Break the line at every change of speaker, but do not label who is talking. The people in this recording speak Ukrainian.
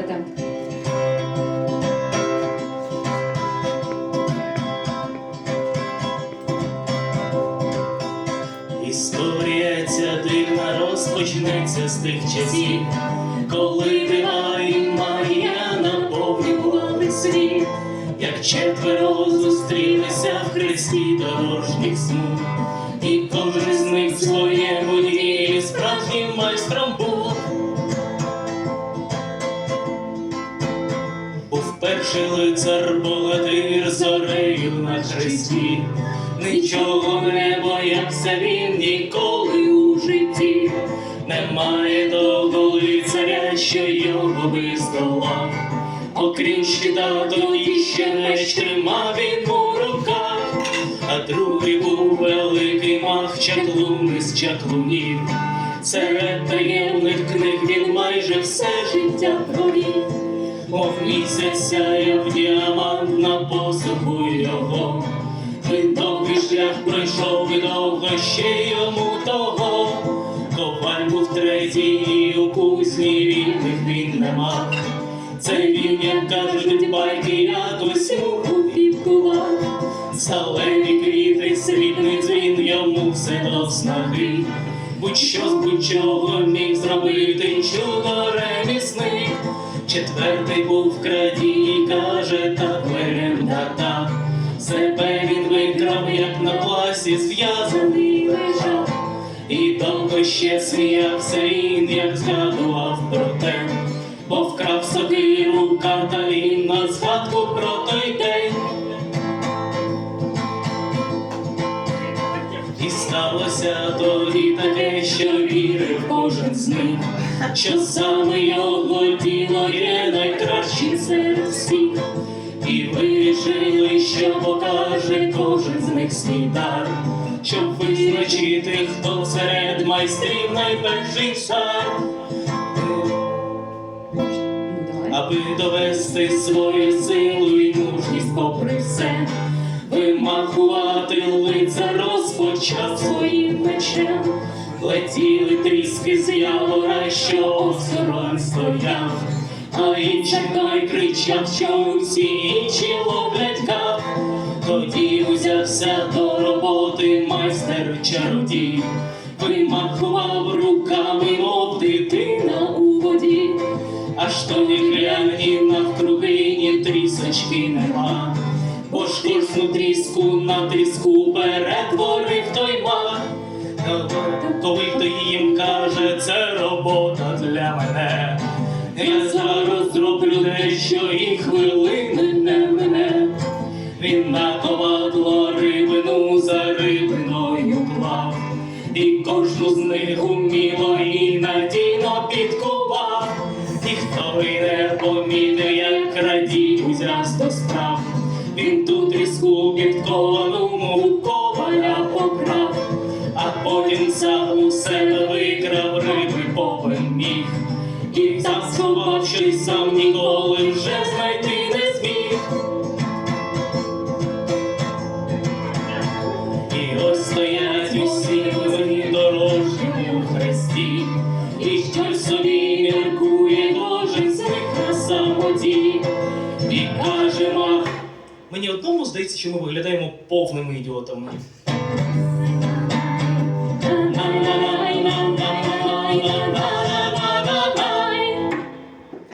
Слухайте.
Історія ця дивна розпочнеться з тих часів, коли дива і магія наповнювали світ, як четверо зустрілися в хресті дорожніх смуг, Перший лицар богатир зорею на хресті, нічого не боявся він ніколи у житті, немає того лицаря, що його би здолав, окрім щита, тоді ще меч тримав він у руках, а другий був великий мах чаклун із чаклунів. Серед таємних книг він майже все життя провів. Мов місяць сяяв діамант на посуху його. Він довгий шлях пройшов і довго ще йому того. Коваль був третій і у кузні вільних він не мав. Це він, як кажуть байки, якось муху підкував. Зелені квіти, срібний дзвін йому все до снаги. Будь-що з будь-чого міг зробити чудо ремісник. Четвертий був крадій, каже, так легенда так. Себе він викрав, як на класі зв'язаний лежав. І довго ще сміявся він, як згадував про те, бо вкрав сокиру Каталін на згадку про той день. І сталося тоді таке, що вірив кожен з них, що саме його діло є найкращим серед всіх. І вирішили, що покаже кожен з них свій дар, щоб визначити, хто серед майстрів найперший цар. Аби довести свою силу і мужність попри все, вимахувати лицар розпочав своїм мечем, летіли тріски з явора, що осторонь стояв, а інший той кричав, що всі інші ловлять. Тоді узявся до роботи майстер чародій, вимахував руками, мов дитина у воді. Аж то не глянь і навкруги ні трісочки нема, бо ж кожну тріску на тріску перетворив той. Коли хто їм каже, це робота для мене. Я зараз зроблю дещо і хвилини не мене. Він на ковадло рибину за рибиною клав, і кожну з них уміло і надійно підкував. Ніхто й не помітив, як крадій узяв до справ. Він тут різку підковану себе викрав риби повен міг. І там сховав, сам ніколи вже знайти не зміг. І ось стоять усі вони дорожні у хресті, і хтось собі міркує кожен з них на самоті, і каже мах. Мені одному здається, що ми виглядаємо повними ідіотами.